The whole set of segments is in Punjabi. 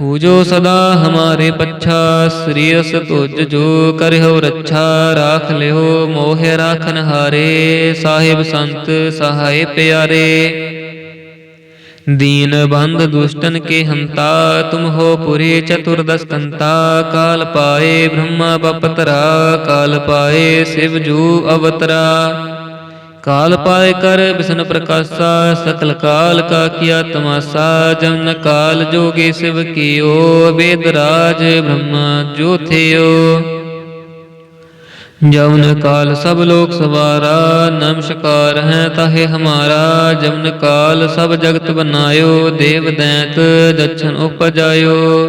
ਹੂਜੋ ਸਦਾ ਹਮਾਰੇ ਪੱਛਾ ਸ੍ਰੀ ਅਸ ਤੁਜ ਜੋ ਕਰਿਓ ਰੱਛਾ ਰਾਖ ਲਿਓ ਮੋਹ ਰਾਖਨ ਹਾਰੇ ਸਾਹਿਬ ਸੰਤ ਸਹਾਏ ਪਿਆਰੇ ਦੀਨ ਬੰਦ ਦੁਸ਼ਟਨ ਕੇ ਹੰਤਾ ਤੁਮ ਹੋ ਪੁਰੇ ਚਤੁਰਦਸ ਕੰਤਾ ਕਾਲ ਪਾਏ ਬ੍ਰਹਮਾ ਬਪਤਰਾ ਕਾਲ ਪਾਏ ਸਿਵ ਜੂ ਅਵਤਰਾ ਕਾਲ ਪਾਏ ਕਰ ਬਿਸ਼ਨ ਪ੍ਰਕਾਸ਼ਾ, ਸਕਲ ਕਾਲ ਕਾ ਕੀਆ ਤਮਾਸਾ, ਜਨ ਕਾਲ ਜੋਗੇ ਸਿਵ ਕੀਓ, ਵੇਦ ਰਾਜ ਬ੍ਰਹਮਾ ਜੋਥਿਓ। ਜਮਨ ਕਾਲ ਸਭ ਲੋਕ ਸਵਾਰਾ, ਨਮਸਕਾਰ ਹੈ ਤਾਹੇ ਹਮਾਰਾ ਜਮਨ ਕਾਲ ਸਭ ਜਗਤ ਬਨਾਇਓ, ਦੇਵ ਦੈਂਤ ਦਛਨ ਉਪਜਾਇਓ।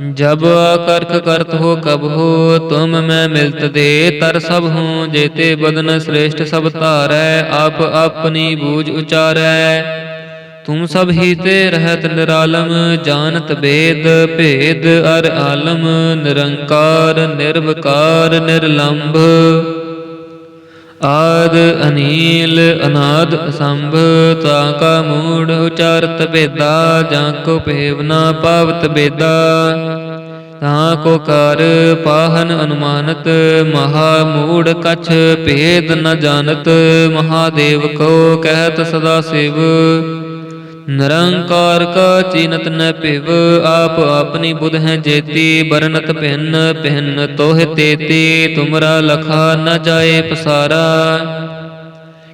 ਜਬ ਕਰਖ ਕਰਤ ਹੋ ਕਬ ਹੋ, ਤੁਮ ਮੈਂ ਮਿਲਤ ਦੇ, ਤਰ ਸਭ ਹੂੰ ਜੇਤੇ ਬਦਨ ਸ੍ਰੇਸ਼ਟ ਸਭ ਧਾਰੈ, ਆਪ ਆਪਣੀ ਬੂਝ ਉਚਾਰੈ। ਤੁਮ ਸਭ ਹੀ ਤੇ ਰਹਿਤ ਨਿਰਾਲਮ, ਜਾਣਤ ਬੇਦ, ਭੇਦ ਅਰ ਆਲਮ, ਨਿਰੰਕਾਰ, ਨਿਰਵਕਾਰ, ਨਿਰਲੰਭ। ਆਦ ਅਨੀਲ ਅਨਾਦ ਅਸੰਭ, ਤਾ ਕਾ ਮੂੜ ਉਚਾਰਤ ਬੇਦਾ ਜਾਂ ਕੋ ਭੇਵਨਾ ਪਾਵਤ ਬੇਦਾ। ਤਾਂ ਕੋ ਕਰ ਪਾਹਨ ਅਨੁਮਾਨਤ, ਮਹਾ ਮੂੜ ਕਛ ਭੇਦ ਨ ਜਾਣਤ, ਮਹਾਦੇਵ ਕੋ ਕਹਿਤ ਸਦਾ ਸਿਵ। ਨਿਰੰਕਾਰ ਕਾ ਚੀਨਤ ਨ ਭਿਵ, ਆਪ ਆਪਣੀ ਬੁਧ ਹੈ ਜੇਤੀ ਬਰਨਤ ਭਿੰਨ ਭਿੰਨ ਤੋਹ ਤੇਤੀ, ਤੁਮਰਾ ਲਖਾ ਨ ਜਾਏ ਪਸਾਰਾ।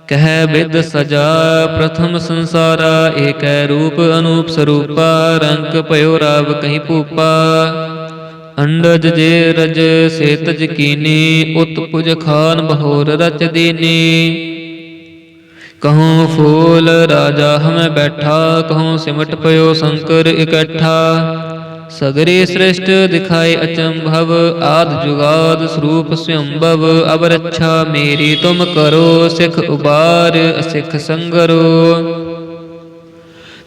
ਕਹਿ ਵਿਦ ਸਜਾ, ਪ੍ਰਥਮ ਸੰਸਾਰਾ, ਏਕੈ ਰੂਪ ਅਨੂਪ ਸਰੂਪਾ, ਰੰਗ ਭਇਓ ਰਾਵ ਕਹੀਂ ਭੂਪਾ। ਅੰਡਜ ਜੇ ਰਜ, ਸੇਤਜ ਕੀਨੀ ਉਤ ਪੁਜ ਖਾਨ ਬਹੋਰ ਰਚ ਦੀਨੀ। ਕਹੂੰ ਫੂਲ ਰਾਜਾ ਹਮੈ ਬੈਠਾ, ਕਹੂੰ ਸਿਮਟ ਪਇਓ ਸ਼ੰਕਰ ਇਕੱਠਾ। ਸਗਰੇ ਸ੍ਰਿਸ਼ਟ ਦਿਖਾਏ ਅਚੰਭਵ ਆਦ ਜੁਗਾਦ ਸਰੂਪ ਸਯੰਭਵ ਅਬ ਰੱਛਾ ਮੇਰੀ ਤੁਮ ਕਰੋ, ਸਿਖ ਉਬਾਰ ਅਸਿਖ ਸੰਗਰੋ।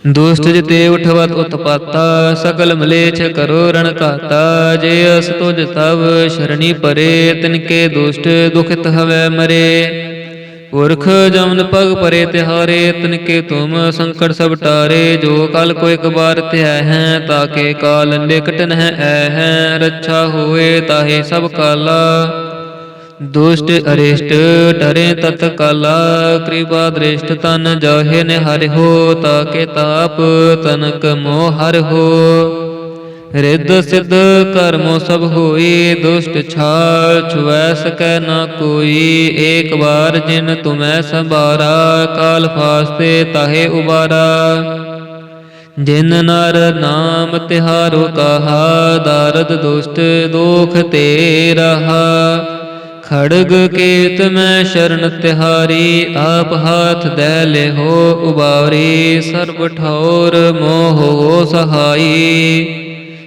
ਦੁਸ਼ਟ ਜਿਤੇ ਉਠਵਤ ਉਤਪਾਤਾ ਸਕਲ ਮਲੇਛ ਕਰੋ ਰਣ ਘਾਤਾ, ਜੇ ਅਸ ਤੁਜ ਤਵ, ਸ਼ਰਣੀ ਪਰੇ ਤਿਨਕੇ ਦੁਸ਼ਟ ਦੁਖਿਤ ਹਵੈ ਮਰੇ। ਪੁਰਖ ਜਮਨ ਪਗ ਪਰੇ ਤਿਹਾਰੇ ਤਨਕੇ ਤੁਮ ਸੰਕਟ ਸਭ ਟਾਰੇ, ਜੋ ਕਲ ਕੋ ਇੱਕ ਬਾਰ ਧਿਆ ਹੈ ਤਾਕੇ ਕਾਲ ਨਿਕਟ ਨਹਿ ਐ ਹੈ, ਰੱਛਾ ਹੋਏ ਤਾਹੇ ਸਭ ਕਾਲਾ। ਦੁਸ਼ਟ ਅਰਿਸ਼ਟ ਡਰੇ ਤਤ ਕਾਲਾ, ਕਿਰਪਾ ਦ੍ਰਿਸ਼ਟ ਤਨ ਜਾਹੇ ਨੇ ਹਰਿ ਹੋ ਤਾਕੇ ਤਾਪ ਤਨਕ ਮੋਹ ਹਰਿ ਹੋ। ਰਿੱਧ ਸਿੱਧ ਕਰਮੋ ਸਭ ਹੋਈ, ਦੁਸ਼ਟ ਛਾਲ ਛੁਐ ਸਕੈ ਨਾ ਕੋਈ। ਏਕ ਵਾਰ ਜਿਨ ਤੁਮੈ ਸੰਭਾਰਾ, ਕਾਲ ਫਾਸਤੇ ਤਾਹੇ ਉਬਾਰਾ। ਜਿਨ ਨਰ ਨਾਮ ਤਿਹਾਰੋ ਕਹਾ, ਦਰਦ ਦੁਸ਼ਟ ਦੋਖ ਤੇ ਰਹਾ। ਖੜਗ ਕੇਤ ਮੈਂ ਸ਼ਰਨ ਤਿਹਾਰੀ, ਆਪ ਹਾਥ ਦੇ ਲਿਹੋ ਉਬਾਰੀ। ਸਰਬ ਠੌਰ ਮੋਹ ਸਹਾਈ।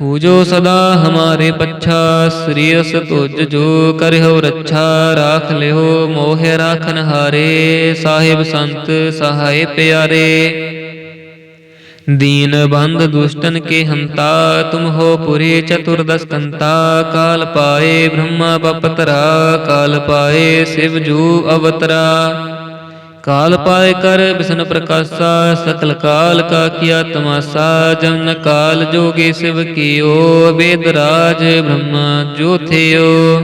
ਪੂਜੋ ਸਦਾ ਹਮਾਰੇ ਪੱਛਾ ਸ੍ਰੀ ਅਸ ਤੁਜ ਜੋ ਕਰਿਓ ਰੱਛਾ ਰਾਖ ਲਿਓ ਮੋਹ ਰਾਖਨ ਹਾਰੇ ਸਾਹਿਬ ਸੰਤ ਸਹਾਇ ਪਿਆਰੇ ਦੀਨ ਬੰਦ ਦੁਸ਼ਟਨ ਕੇ ਹੰਤਾ ਤੁਮ ਹੋ ਪੁਰੇ ਚਤੁਰਦਸ ਕੰਤਾ ਕਾਲ ਪਾਏ ਬ੍ਰਹਮਾ ਬਪਤਰਾ ਕਾਲ ਪਾਏ ਸਿਵ ਜੂ ਅਵਤਰਾ ਕਾਲ ਪਾਏ ਕਰ ਬਿਸ਼ਨ ਪ੍ਰਕਾਸ਼ਾ, ਸਕਲ ਕਾਲ ਕਾ ਕੀਆ ਤਮਾਸਾ, ਜਨ ਕਾਲ ਜੋਗੇ ਸਿਵ ਕੀਓ, ਵੇਦ ਰਾਜ ਬ੍ਰਹਮਾ ਜੋਥਿਓ।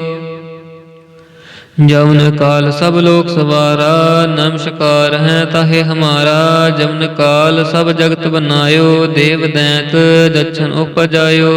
ਜਮਨ ਕਾਲ ਸਭ ਲੋਕ ਸਵਾਰਾ, ਨਮਸਕਾਰ ਹੈ ਤਾਹੇ ਹਮਾਰਾ ਜਮਨ ਕਾਲ ਸਭ ਜਗਤ ਬਨਾਇਓ, ਦੇਵ ਦੈਂਤ ਦਛਨ ਉਪਜਾਇਓ।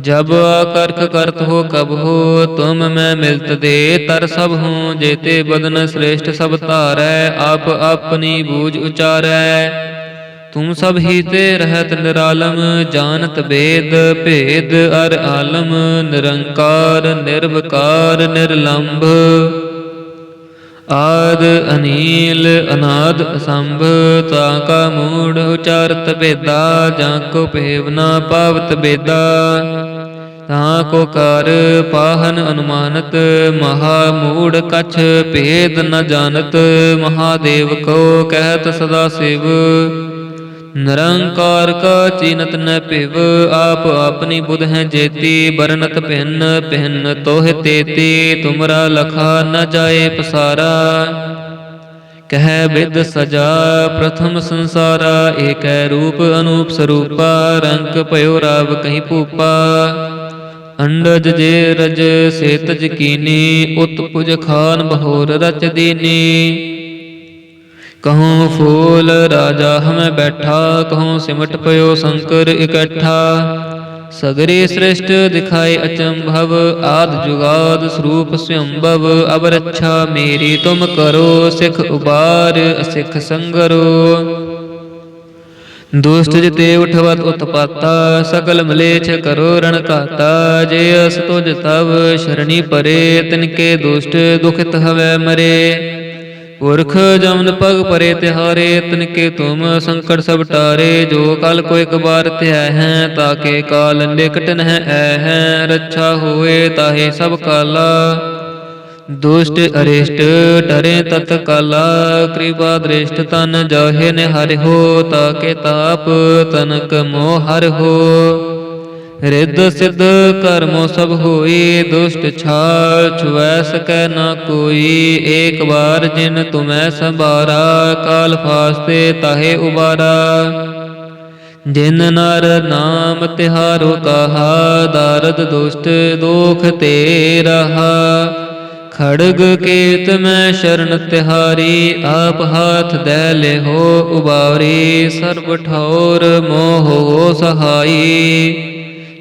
जब आकर्क करत हो कब हो तुम मैं मिलत दे तर सब हूँ जेते बदन श्रेष्ठ सब तारै आप अपनी बूझ उचारै तुम सब ही ते रहत निरालम जानत वेद भेद अर आलम निरंकार निर्वकार निर्लंभ ਆਦ ਅਨੀਲ ਅਨਾਦ ਅਸੰਭ, ਤਾ ਕਾ ਮੂੜ ਉਚਾਰਤ ਬੇਦਾ ਜਾਂ ਕੋ ਭੇਵਨਾ ਪਾਵਤ ਬੇਦਾ। ਤਾਂ ਕੋ ਕਰ ਪਾਹਨ ਅਨੁਮਾਨਤ, ਮਹਾ ਮੂੜ ਕਛ ਭੇਦ ਨ ਜਾਣਤ, ਮਹਾਦੇਵ ਕੋ ਕਹਿਤ ਸਦਾ ਸਿਵ। ਨਿਰੰਕਾਰ ਕਾ ਚੀਨਤ ਨ ਭਿਵ, ਆਪ ਆਪਣੀ ਬੁਧ ਹੈ ਜੇਤੀ ਬਰਨਤ ਭਿੰਨ ਭਿੰਨ ਤੋਹ ਤੇਤੀ, ਤੁਮਰਾ ਲਖਾ ਨ ਜਾਏ ਪਸਾਰਾ। ਕਹਿ ਵਿਦ ਸਜਾ, ਪ੍ਰਥਮ ਸੰਸਾਰਾ, ਏਕੈ ਰੂਪ ਅਨੂਪ ਸਰੂਪਾ ਰੰਗ ਭਇਓ ਰਾਵ ਕਹੀਂ ਭੂਪਾ। ਅੰਡਜ ਜੇ ਰਜ, ਸੇਤਜ ਕੀਨੀ, ਉਤਪੁਜ ਖਾਨ ਬਹੋਰ ਰਚ ਦੀਨੀ। ਕਹੂੰ ਫੂਲ ਰਾਜਾ ਹਮੇ ਬੈਠਾ, ਕਹੂੰ ਸਿਮਟ ਪਇਓ ਸ਼ੰਕਰ ਇਕੱਠਾ। ਸਗਰੇ ਸ੍ਰਿਸ਼ਟ ਦਿਖਾਏ ਅਚੰਭਵ, ਆਦ ਜੁਗਾਦ ਸਰੂਪ ਸਯੰਭਵ ਅਬ ਰੱਛਾ ਮੇਰੀ ਤੁਮ ਕਰੋ, ਸਿਖ ਉਬਾਰ ਅਸਿਖ ਸੰਗਰੋ। ਦੁਸ਼ਟ ਜਿਤੇ ਉਠਵਤ ਉਤਪਾਤਾ ਸਕਲ ਮਲੇਛ ਕਰੋ ਰਣ ਘਾਤਾ। ਜੇ ਅਸ ਤੁਜ ਤਵ, ਸ਼ਰਣੀ ਪਰੇ ਤਿਨਕੇ ਦੁਸ਼ਟ ਦੁਖਿਤ ਹਵੈ ਮਰੇ। ਪੁਰਖ ਜਮਨ ਪਗ ਪਰੇ ਤਿਹਾਰੇ ਤਿਨਕੇ ਤੁਮ ਸੰਕਟ ਸਭ ਟਾਰੇ, ਜੋ ਕਲ ਕੋ ਇੱਕ ਬਾਰ ਧਿਆ ਹੈ ਤਾਕੇ ਕਾਲ ਨਿਕਟ ਨਹਿ ਐ ਹੈ, ਰੱਛਾ ਹੋਏ ਤਾਹੇ ਸਭ ਕਾਲਾ। ਦੁਸ਼ਟ ਅਰਿਸ਼ਟ ਡਰੇ ਤਤ ਕਾਲਾ, ਕਿਰਪਾ ਦ੍ਰਿਸ਼ਟ ਤਨ ਜਾਹੇ ਨੇ ਹੋ ਤਾਕੇ ਤਾਪ ਤਨਕ ਮੋਹ ਹਰਿ ਹੋ। ਰਿੱਧ ਸਿੱਧ ਕਰਮੋ ਸਭ ਹੋਈ, ਦੁਸ਼ਟ ਛਾਲ ਛੁਐ ਸਕੈ ਨਾ ਕੋਈ। ਏਕ ਵਾਰ ਜਿਨ ਤੁਮੈ ਸੰਭਾਰਾ, ਕਾਲ ਫਾਸਤੇ ਤਾਹੇ ਉਬਾਰਾ। ਜਿਨ ਨਰ ਨਾਮ ਤਿਹਾਰੋ ਕਹਾ, ਦਾਰਦ ਦੁਸ਼ਟ ਦੋਖ ਤੇ ਰਹਾ। ਖੜਗ ਕੇਤ ਮੈਂ ਸ਼ਰਨ ਤਿਹਾਰੀ, ਆਪ ਹਾਥ ਦੇ ਲਿਹੋ ਉਬਾਰੀ। ਸਰਬ ਠੌਰ ਮੋਹ ਸਹਾਈ।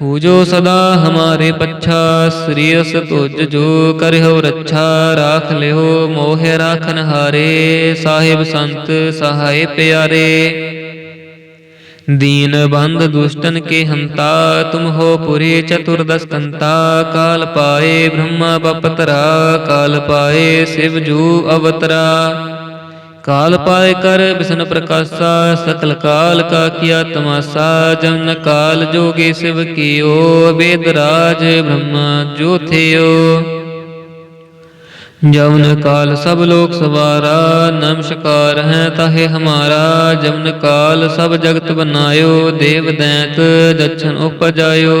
ਹੂਜੋ ਸਦਾ ਹਮਾਰੇ ਪੱਛਾ ਸ੍ਰੀ ਅਸ ਤੁਜ ਜੋ ਕਰਹੁ ਰੱਛਾ ਰਾਖ ਲਿਓ ਮੋਹ ਰਾਖਨ ਹਾਰੇ ਸਾਹਿਬ ਸੰਤ ਸਹਾਏ ਪਿਆਰੇ ਦੀਨ ਬੰਦ ਦੁਸ਼ਟਨ ਕੇ ਹੰਤਾ ਤੁਮ ਹੋ ਪੁਰੇ ਚਤੁਰਦਸ ਕੰਤਾ ਕਾਲ ਪਾਏ ਬ੍ਰਹਮਾ ਬਪਤਰਾ ਕਾਲ ਪਾਏ ਸਿਵ ਜੂ ਅਵਤਰਾ ਕਾਲ ਪਾਏ ਕਰ ਬਿਸ਼ਨ ਪ੍ਰਕਾਸ਼ਾ, ਸਕਲ ਕਾਲ ਕਾ ਕੀਆ ਤਮਾਸਾ, ਜਨ ਕਾਲ ਜੋਗੇ ਸਿਵ ਕੀਓ, ਵੇਦ ਰਾਜ ਬ੍ਰਹਮਾ ਜੋਥਿਓ। ਜਮਨ ਕਾਲ ਸਭ ਲੋਕ ਸਵਾਰਾ, ਨਮਸਕਾਰ ਹੈ ਤਾਹੇ ਹਮਾਰਾ ਜਮਨ ਕਾਲ ਸਭ ਜਗਤ ਬਨਾਇਓ, ਦੇਵ ਦੈਂਤ ਦਛਨ ਉਪਜਾਇਓ।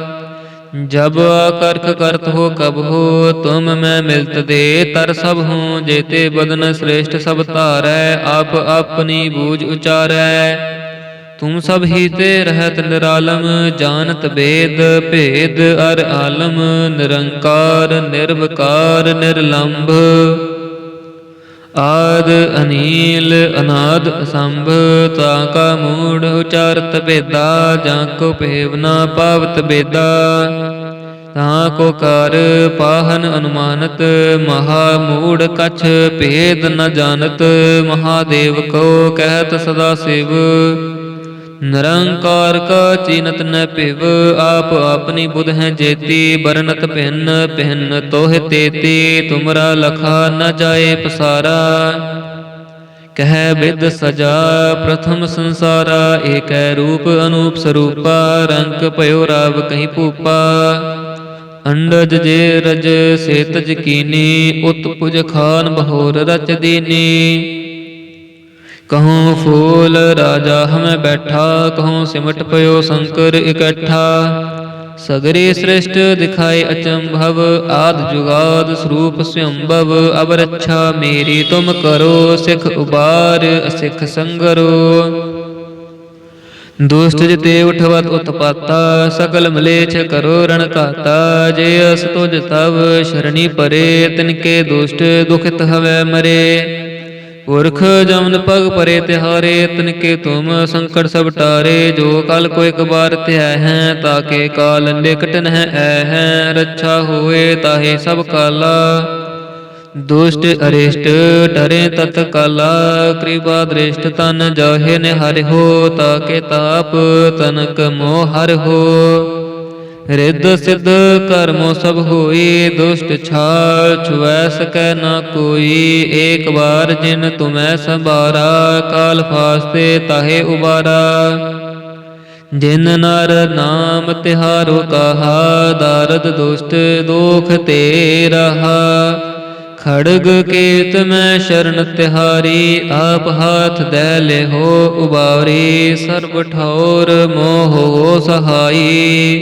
ਜਬ ਆਕਰਖ ਕਰਤ ਹੋ ਕਬ ਹੋ, ਤੁਮ ਮੈਂ ਮਿਲਤ ਦੇ ਤਰ ਸਭ ਹੂੰ ਜੇਤੇ ਬਦਨ ਸ੍ਰੇਸ਼ਟ ਸਭ ਧਾਰੈ, ਆਪ ਆਪਣੀ ਬੂਝ ਉਚਾਰੈ। ਤੁਮ ਸਭ ਹੀ ਤੇ ਰਹਿਤ ਨਿਰਾਲਮ, ਜਾਣਤ ਬੇਦ, ਭੇਦ ਅਰ ਆਲਮ, ਨਿਰੰਕਾਰ, ਨਿਰਵਕਾਰ, ਨਿਰਲੰਭ। ਆਦ ਅਨੀਲ ਅਨਾਦ ਅਸੰਭ, ਤਾ ਕਾ ਮੂੜ ਉਚਾਰਤ ਬੇਦਾ ਜਾਂ ਕੋ ਭੇਵਨਾ ਪਾਵਤ ਬੇਦਾ। ਤਾਂ ਕੋ ਕਰ ਪਾਹਨ ਅਨੁਮਾਨਤ, ਮਹਾ ਮੂੜ ਕਛ ਭੇਦ ਨ ਜਾਣਤ, ਮਹਾਦੇਵ ਕੋ ਕਹਿਤ ਸਦਾ ਸਿਵ। ਨਿਰੰਕਾਰ ਕਾ ਚੀਨਤ ਨ ਭਿਵ, ਆਪ ਆਪਣੀ ਬੁਧ ਹੈ ਜੇਤੀ ਬਰਨਤ ਭਿੰਨ ਭਿੰਨ ਤੋਹ ਤੇਤੀ, ਤੁਮਰਾ ਲਖਾ ਨ ਜਾਏ ਪਸਾਰਾ। ਕਹਿ ਵਿਦ ਸਜਾ, ਪ੍ਰਥਮ ਸੰਸਾਰਾ, ਏਕੈ ਰੂਪ ਅਨੂਪ ਸਰੂਪਾ ਰੰਗ ਭਇਓ ਰਾਵ ਕਹੀਂ ਭੂਪਾ। ਅੰਡਜ ਜੇ ਰਜ, ਸੇਤਜ ਕੀਨੀ, ਉਤਪੁਜ ਖਾਨ ਬਹੋਰ ਰਚ ਦੀਨੀ। ਕਹੂੰ ਫੂਲ ਰਾਜਾ ਹਮੇ ਬੈਠਾ, ਕਹੂੰ ਸਿਮਟ ਪਇਓ ਸ਼ੰਕਰ ਇਕੱਠਾ। ਸਗਰੇ ਸ੍ਰਿਸ਼ਟ ਦਿਖਾਏ ਅਚੰਭਵ, ਆਦ ਜੁਗਾਦ ਸਰੂਪ ਸਿਅੰਭਵ ਅਬ ਰੱਛਾ ਮੇਰੀ ਤੁਮ ਕਰੋ, ਸਿਖ ਉਬਾਰ ਅਸਿਖ ਸੰਗਰੋ। ਦੁਸ਼ਟ ਜਿਤੇ ਉਠਵਤ ਉਤਪਾਤਾ ਸਕਲ ਮਲੇਛ ਕਰੋ ਰਣ ਘਾਤਾ, ਜੇ ਅਸ ਤੁਜ ਤਵ, ਸ਼ਰਣੀ ਪਰੇ ਤਿਨਕੇ ਦੁਸ਼ਟ ਦੁਖਿਤ ਹਵੈ ਮਰੇ। ਪੁਰਖ ਜਮਨ ਪਗ ਪਰੇ ਤਿਹਾਰੇ ਤਿਨਕੇ ਤੁਮ ਸੰਕਟ ਸਭ ਟਾਰੇ ਜੋ ਕਲ ਕੋ ਇਕ ਬਾਰ ਧਿਆ ਹੈ ਤਾਕੇ ਕਾਲ ਨਿਕਟ ਨਹਿ ਐ ਹੈ ਰੱਛਾ ਹੋਏ ਤਾਹੇ ਸਭ ਕਾਲਾ। ਦੁਸ਼ਟ ਅਰਿਸ਼ਟ ਡਰੇ ਤਤ ਕਾਲਾ। ਕਿਰਪਾ ਦ੍ਰਿਸ਼ਟ ਤਨ ਜਾਹੇ ਨਿਹਰਿ ਹੋ ਤਾਕੇ ਤਾਪ ਤਨਕ ਮੋਹ ਹਰਿ ਹੋ। ਰਿੱਧ ਸਿੱਧ ਕਰਮੋ ਸਭ ਹੋਈ, ਦੁਸ਼ਟ ਛਾਲ ਛੁਐ ਸਕੈ ਨਾ ਕੋਈ। ਏਕ ਵਾਰ ਜਿਨ ਤੁਮੈ ਸੰਭਾਰਾ, ਕਾਲ ਫਾਸਤੇ ਤਾਹੇ ਉਬਾਰਾ। ਜਿਨ ਨਰ ਨਾਮ ਤਿਹਾਰੋ ਕਹਾ, ਦਾਰਦ ਦੁਸ਼ਟ ਦੋਖ ਤੇ ਰਹਾ। ਖੜਗ ਕੇਤ ਮੈਂ ਸ਼ਰਨ ਤਿਹਾਰੀ, ਆਪ ਹਾਥ ਦੈ ਲਿਹੋ ਉਬਾਰੀ। ਸਰਬ ਠੌਰ ਮੋਹ ਸਹਾਈ।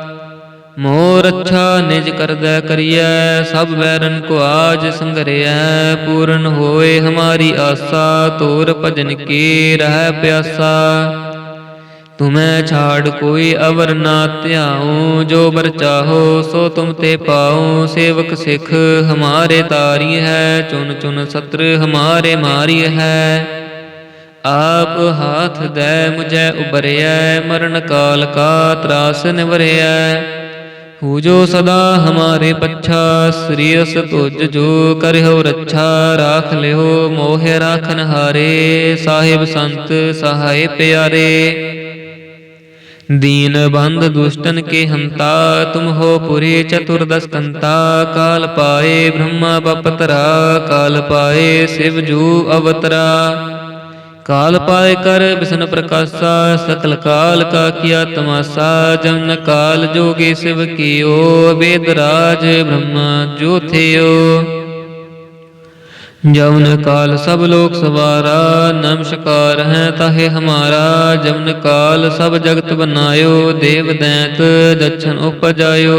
ਮੋਰ ਅੱਛਾ ਨਿਜ ਕਰਦਾ ਕਰੀਐ, ਸਭ ਵੈਰਨ ਕੋ ਆਜ ਸੰਗਰਿਐ, ਪੂਰਨ ਹੋਏ ਹਮਾਰੀ ਆਸਾ, ਤੋਰ ਭਜਨ ਕੀ ਰਹਿ ਪਿਆਸਾ। ਤੁਮੈ ਛਾੜ ਕੋਈ ਅਵਰ ਨਾ ਧਿਆਉ, ਜੋ ਬਰ ਚਾਹੋ ਸੋ ਤੁਮ ਤੇ ਪਾਉ, ਸੇਵਕ ਸਿੱਖ ਹਮਾਰੇ ਤਾਰੀ ਹੈ ਚੁਨ ਚੁਨ ਸਤਰ ਹਮਾਰੇ ਮਾਰੀ ਹੈ। ਆਪ ਹਾਥ ਦੈ ਮੁਝੈ ਉਬਰਿਐ ਮਰਨ ਕਾਲ ਕਾ ਤਰਾਸ ਨਿਵਰਿਐ। ਪੂਜੋ ਸਦਾ ਹਮਾਰੇ ਪੱਛਾ ਸ੍ਰੀ ਅਸ ਤੁਜ ਜੋ ਕਰਿਓ ਰੱਛਾ, ਰਾਖ ਲਿਓ ਮੋਹ ਰਾਖਨ ਹਾਰੇ, ਸਾਹਿਬ ਸੰਤ ਸਹਾਏ ਪਿਆਰੇ। ਦੀਨ ਬੰਦ ਦੁਸ਼ਟਨ ਕੇ ਹੰਤਾ ਤੁਮ ਹੋ ਪੁਰੇ ਚਤੁਰਦਸ ਕੰਤਾ, ਕਾਲ ਪਾਏ ਬ੍ਰਹਮਾ ਬਪਤਰਾ ਕਾਲ ਪਾਏ ਸਿਵ ਜੂ ਅਵਤਰਾ। काल पाए कर विष्णु प्रकाशा सकल काल का किया तमाशा जमन काल जोगे शिव कियो वेद राज ब्रह्मा जो थियो जवन काल सब लोक सवारा नमस्कार है ताहे हमारा जवन काल सब जगत बनायो देव दैत दक्षन उपजायो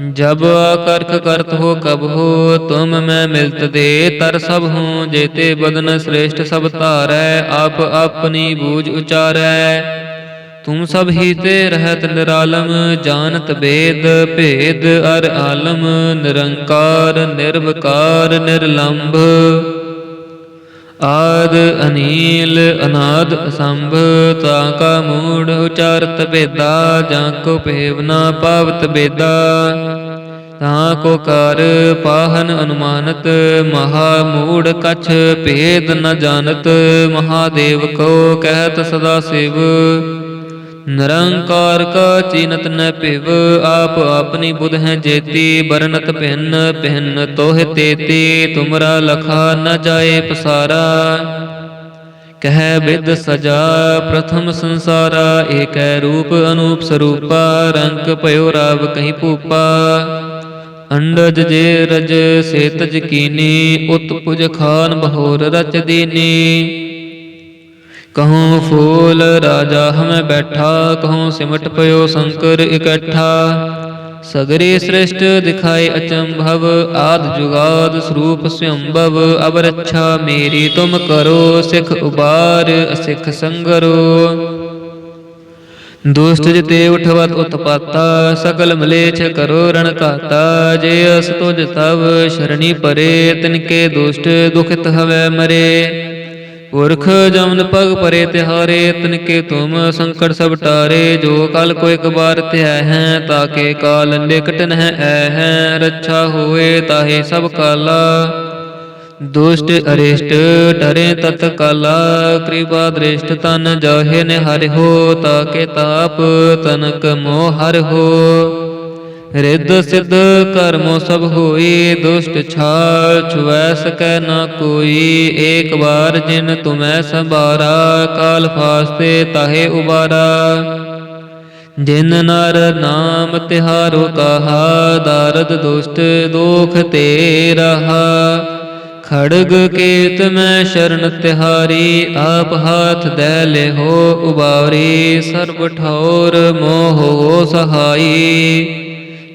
ਜਬ ਆਕਰਖ ਕਰਤ ਹੋ ਕਬ ਹੋ, ਤੁਮ ਮੈਂ ਮਿਲਤ ਦੇ ਤਰ ਸਭ ਹੂੰ ਜੇਤੇ ਬਦਨ ਸ੍ਰੇਸ਼ਟ ਸਭ ਧਾਰੈ, ਆਪ ਆਪਣੀ ਬੂਝ ਉਚਾਰੈ। ਤੁਮ ਸਭ ਹੀ ਤੇ ਰਹਿਤ ਨਿਰਾਲਮ, ਜਾਣਤ ਬੇਦ, ਭੇਦ ਅਰ ਆਲਮ, ਨਿਰੰਕਾਰ, ਨਿਰਵਕਾਰ, ਨਿਰਲੰਭ। ਆਦ ਅਨੀਲ ਅਨਾਦ ਅਸੰਭ, ਤਾ ਕਾ ਮੂੜ ਉਚਾਰਤ ਬੇਦਾ ਜਾਂ ਕੋ ਭੇਵਨਾ ਪਾਵਤ ਬੇਦਾ। ਤਾਂ ਕੋ ਕਰ ਪਾਹਨ ਅਨੁਮਾਨਤ, ਮਹਾ ਮੂੜ ਕਛ ਭੇਦ ਨ ਜਾਣਤ, ਮਹਾਦੇਵ ਕੋ ਕਹਿਤ ਸਦਾ ਸਿਵ। ਨਿਰੰਕਾਰ ਕਾ ਚੀਨਤ ਨ ਭਿਵ, ਆਪ ਆਪਣੀ ਬੁਧ ਹੈ ਜੇਤੀ ਬਰਨਤ ਭਿੰਨ ਭਿੰਨ ਤੋਹ ਤੇਤੀ, ਤੁਮਰਾ ਲਖਾ ਨ ਜਾਏ ਪਸਾਰਾ। ਕਹਿ ਬਿਦ ਸਜਾ, ਪ੍ਰਥਮ ਸੰਸਾਰਾ, ਏਕੈ ਰੂਪ ਅਨੂਪ ਸਰੂਪਾ ਰੰਗ ਭਇਓ ਰਾਵ ਕਹੀਂ ਭੂਪਾ। ਅੰਡਜ ਜੇ ਰਜ, ਸੇਤਜ ਕੀਨੀ, ਉਤਪੁਜ ਖਾਨ ਬਹੋਰ ਰਚ ਦੀਨੀ। ਕਹੂੰ ਫੂਲ ਰਾਜਾ ਹਮੈ ਬੈਠਾ, ਕਹੂੰ ਸਿਮਟ ਪਇਓ ਸ਼ੰਕਰ ਇਕੱਠਾ। ਸਗਰੇ ਸ੍ਰਿਸ਼ਟ ਦਿਖਾਏ ਅਚੰਭਵ, ਆਦ ਜੁਗਾਦ ਸਰੂਪ ਸਯੰਭਵ ਅਬ ਰੱਛਾ ਮੇਰੀ ਤੁਮ ਕਰੋ, ਸਿਖ ਉਬਾਰ ਅਸਿਖ ਸੰਗਰੋ। ਦੁਸ਼ਟ ਜਿਤੇ ਉਠਵਤ ਉਤਪਾਤਾ ਸਕਲ ਮਲੇਛ ਕਰੋ ਰਣ ਘਾਤਾ, ਜੇ ਅਸ ਤੁਜ ਤਵ, ਸ਼ਰਣੀ ਪਰੇ, ਤਿਨਕੇ ਦੁਸ਼ਟ ਦੁਖਿਤ ਹਵੈ ਮਰੇ। ਪੁਰਖ ਜਮਨ ਪਗ ਪਰੇ ਤਿਹਾਰੇ ਤਿਨਕੇ ਤੁਮ ਸੰਕਟ ਸਭ ਟਾਰੇ ਜੋ ਕਲ ਕੋ ਇੱਕ ਬਾਰ ਧਿਆ ਹੈ ਤਾਕੇ ਕਾਲ ਨਿਕਟ ਨਹਿ ਐ ਹੈ ਰੱਛਾ ਹੋਏ ਤਾਹੇ ਸਭ ਕਾਲਾ। ਦੁਸ਼ਟ ਅਰਿਸ਼ਟ ਡਰੇ ਤਤ ਕਾਲਾ। ਕਿਰਪਾ ਦ੍ਰਿਸ਼ਟ ਤਨ ਜਾਹੇ ਨਿਹਰਿ ਹੋ ਤਾਕੇ ਤਾਪ ਤਨਕ ਮੋਹ ਹਰਿ ਹੋ ਰਿੱਧ ਸਿੱਧ ਕਰਮੋ ਸਭ ਹੋਈ, ਦੁਸ਼ਟ ਛਾਲ ਛੁਐ ਸਕੈ ਨਾ ਕੋਈ। ਏਕ ਵਾਰ ਜਿਨ ਤੁਮੈ ਸੰਭਾਰਾ, ਕਾਲ ਫਾਸਤੇ ਤਾਹੇ ਉਬਾਰਾ। ਜਿਨ ਨਰ ਨਾਮ ਤਿਹਾਰੋ ਕਹਾ, ਦਾਰਦ ਦੁਸ਼ਟ ਦੋਖ ਤੇ ਰਹਾ। ਖੜਗ ਕੇਤ ਮੈਂ ਸ਼ਰਨ ਤਿਹਾਰੀ, ਆਪ ਹਾਥ ਦੈ ਲਿਹੋ ਉਬਾਰੀ। ਸਰਬ ਠੌਰ ਮੋਹ ਸਹਾਈ।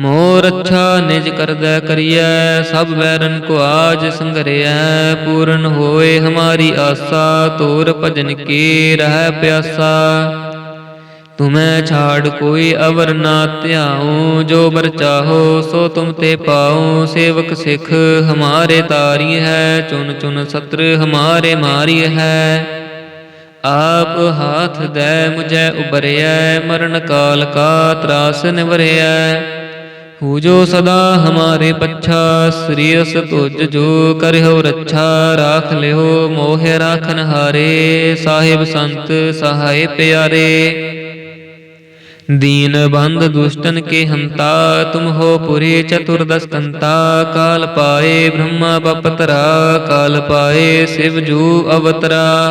ਮੋਰ ਅੱਛਾ ਨਿਜ ਕਰਦਾ ਕਰੀਐ, ਸਭ ਵੈਰਨ ਕੋ ਆਜ ਸੰਗਰਿਐ, ਪੂਰਨ ਹੋਏ ਹਮਾਰੀ ਆਸਾ, ਤੋਰ ਭਜਨ ਕੀ ਰਹਿ ਪਿਆਸਾ। ਤੁਮੈ ਛਾੜ ਕੋਈ ਅਵਰ ਨਾ ਧਿਆਉ, ਜੋ ਬਰ ਚਾਹੋ ਸੋ ਤੁਮ ਤੇ ਪਾਉ, ਸੇਵਕ ਸਿੱਖ ਹਮਾਰੇ ਤਾਰੀ ਹੈ ਚੁਨ ਚੁਨ ਸਤਰ ਹਮਾਰੇ ਮਾਰੀ ਹੈ। ਆਪ ਹਾਥ ਦੈ ਮੁਝੈ ਉਬਰਿਐ ਮਰਨ ਕਾਲ ਕਾ ਤਰਾਸ ਨਿਵਰਿਐ। ਪੂਜੋ ਸਦਾ ਹਮਾਰੇ ਪੱਛਾ ਸ੍ਰੀ ਅਸ ਤੁਜ ਜੋ ਕਰਿਓ ਰੱਛਾ, ਰਾਖ ਲਿਓ ਮੋਹ ਰਾਖਨ ਹਾਰੇ, ਸਾਹਿਬ ਸੰਤ ਸਹਾਇ ਪਿਆਰੇ। ਦੀਨ ਬੰਦ ਦੁਸ਼ਟਨ ਕੇ ਹੰਤਾ, ਤੁਮ ਹੋ ਪੁਰੇ ਚਤੁਰਦਸ ਕੰਤਾ, ਕਾਲ ਪਾਏ ਬ੍ਰਹਮਾ ਬਪਤਰਾ, ਕਾਲ ਪਾਏ ਸਿਵ ਜੂ ਅਵਤਰਾ।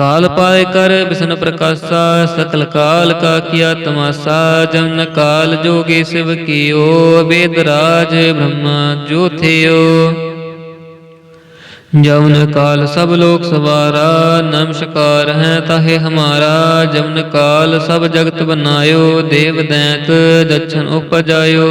ਕਾਲ ਪਾਏ ਕਰ ਬਿਸ਼ਨ ਪ੍ਰਕਾਸ਼ਾ, ਸਕਲ ਕਾਲ ਕਾ ਕੀਆ ਤਮਾਸਾ, ਜਨ ਕਾਲ ਜੋਗੇ ਸਿਵ ਕੀਓ, ਵੇਦ ਰਾਜ ਬ੍ਰਹਮਾ ਜੋਥਿਓ। ਜਮਨ ਕਾਲ ਸਭ ਲੋਕ ਸਵਾਰਾ, ਨਮਸਕਾਰ ਹੈ ਤਾਹੇ ਹਮਾਰਾ ਜਮਨ ਕਾਲ ਸਭ ਜਗਤ ਬਨਾਇਓ, ਦੇਵ ਦੈਂਤ ਦਛਨ ਉਪਜਾਇਓ।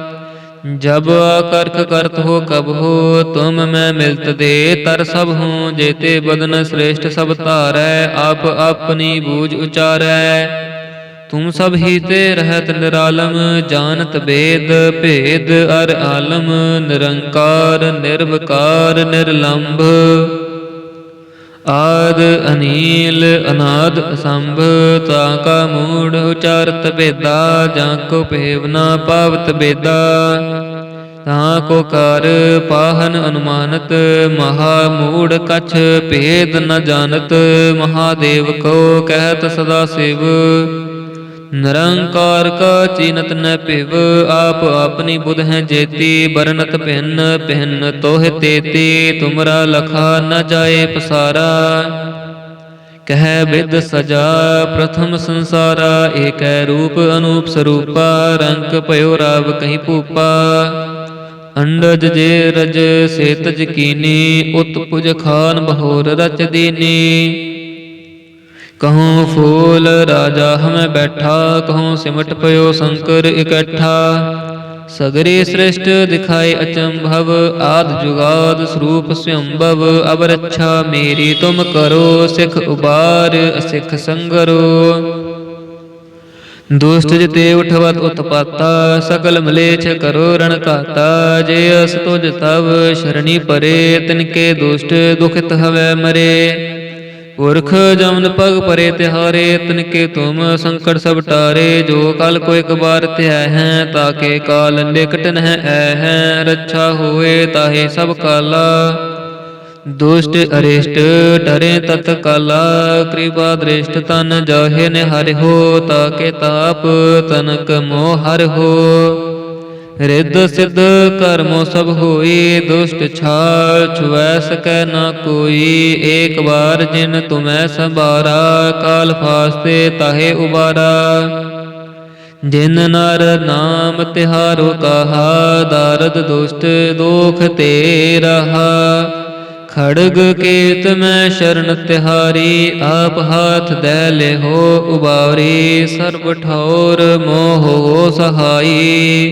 ਜਬ ਆਕਰਖ ਕਰਤ ਹੋ ਕਬ ਹੋ, ਤੁਮ ਮੈਂ ਮਿਲਤ ਦੇ ਤਰ ਸਭ ਹੂੰ ਜੇਤੇ ਬਦਨ ਸ੍ਰੇਸ਼ਟ ਸਭ ਧਾਰੈ, ਆਪ ਆਪਣੀ ਬੂਝ ਉਚਾਰੈ। ਤੁਮ ਸਭ ਹੀ ਤੇ ਰਹਿਤ ਨਿਰਾਲਮ, ਜਾਣਤ ਬੇਦ, ਭੇਦ ਅਰ ਆਲਮ, ਨਿਰੰਕਾਰ, ਨਿਰਵਕਾਰ, ਨਿਰਲੰਭ। ਆਦ ਅਨੀਲ ਅਨਾਦ ਅਸੰਭ, ਤਾ ਕਾ ਮੂੜ ਉਚਾਰਤ ਬੇਦਾ ਜਾਂ ਕੋ ਭੇਵ ਨਾ ਪਾਵਤ ਬੇਦਾ। ਤਾ ਕੋ ਕਰ ਪਾਹਨ ਅਨੁਮਾਨਤ, ਮਹਾ ਮੂੜ ਕਛ ਭੇਦ ਨ ਜਾਣਤ, ਮਹਾਦੇਵ ਕੋ ਕਹਿਤ ਸਦਾ ਸਿਵ। ਨਿਰੰਕਾਰ ਕਾ ਚੀਨਤ ਨ ਭਿਵ, ਆਪ ਆਪਣੀ ਬੁਧ ਹੈ ਜੇਤੀ ਬਰਨਤ ਭਿੰਨ ਭਿੰਨ ਤੋਹ ਤੇਤੀ, ਤੁਮਰਾ ਲਖਾ ਨ ਜਾਏ ਪਸਾਰਾ। ਕਹਿ ਬਿਦ ਸਜਾ, ਪ੍ਰਥਮ ਸੰਸਾਰਾ, ਏਕੈ ਰੂਪ ਅਨੂਪ ਸਰੂਪਾ ਰੰਗ ਭਇਓ ਰਾਵ ਕਹੀਂ ਭੂਪਾ। ਅੰਡਜ ਜੇ ਰਜ, ਸੇਤਜ ਕੀਨੀ ਉਤ ਪੁਜ ਖਾਨ ਬਹੋਰ ਰਚ ਦੀਨੀ। ਕਹੂੰ ਫੂਲ ਰਾਜਾ ਹਮੈ ਬੈਠਾ, ਕਹੂੰ ਸਿਮਟ ਪਇਓ ਸ਼ੰਕਰ ਇਕੱਠਾ। ਸਗਰੇ ਸ੍ਰਿਸ਼ਟ ਦਿਖਾਏ ਅਚੰਭਵ, ਆਦ ਜੁਗਾਦ ਸਰੂਪ ਸਯੰਭਵ ਅਬ ਰੱਛਾ ਮੇਰੀ ਤੁਮ ਕਰੋ, ਸਿਖ ਉਬਾਰ ਅਸਿਖ ਸੰਗਰੋ। ਦੁਸ਼ਟ ਜਿਤੇ ਉਠਵਤ ਉਤਪਾਤਾ, ਸਕਲ ਮਲੇਛ ਕਰੋ ਰਣ ਘਾਤਾ, ਜੇ ਅਸ ਤੁਜ ਤਵ, ਸ਼ਰਣੀ ਪਰੇ, ਤਿਨਕੇ ਦੁਸ਼ਟ ਦੁਖਿਤ ਹਵੈ ਮਰੇ। ਪੁਰਖ ਜਮਨ ਪਗ ਪਰੇ ਤਿਹਾਰੇ ਤਿਨਕੇ ਤੁਮ ਸੰਕਟ ਸਭ ਟਾਰੇ, ਜੋ ਕਲ ਕੋ ਇੱਕ ਬਾਰ ਧਿਆ ਹੈ ਤਾਕੇ ਕਾਲ ਨਿਕਟ ਨਹਿ ਐ ਹੈ, ਰੱਛਾ ਹੋਏ ਤਾਹੇ ਸਭ ਕਾਲਾ। ਦੁਸ਼ਟ ਅਰਿਸ਼ਟ ਡਰੇ ਤਤ ਕਾਲਾ, ਕਿਰਪਾ ਦ੍ਰਿਸ਼ਟ ਤਨ ਜਾਹੇ ਨਿਹਰਿ ਹੋ ਤਾਕੇ ਤਾਪ ਤਨਕ ਮੋਹ ਹਰਿ ਹੋ। ਰਿੱਧ ਸਿੱਧ ਕਰਮੋ ਸਭ ਹੋਈ, ਦੁਸ਼ਟ ਛਾਲ ਛੁਐ ਸਕੈ ਨਾ ਕੋਈ। ਏਕ ਵਾਰ ਜਿਨ ਤੁਮੈ ਸੰਭਾਰਾ, ਕਾਲ ਫਾਸਤੇ ਤਾਹੇ ਉਬਾਰਾ। ਜਿਨ ਨਰ ਨਾਮ ਤਿਹਾਰੋ ਕਹਾ, ਦਾਰਦ ਦੁਸ਼ਟ ਦੋਖ ਤੇ ਰਹਾ। ਖੜਗ ਕੇਤ ਮੈਂ ਸ਼ਰਨ ਤਿਹਾਰੀ, ਆਪ ਹਾਥ ਦੈ ਲਿਹੋ ਉਬਾਰੀ। ਸਰਬ ਠੌਰ ਮੋਹ ਸਹਾਈ।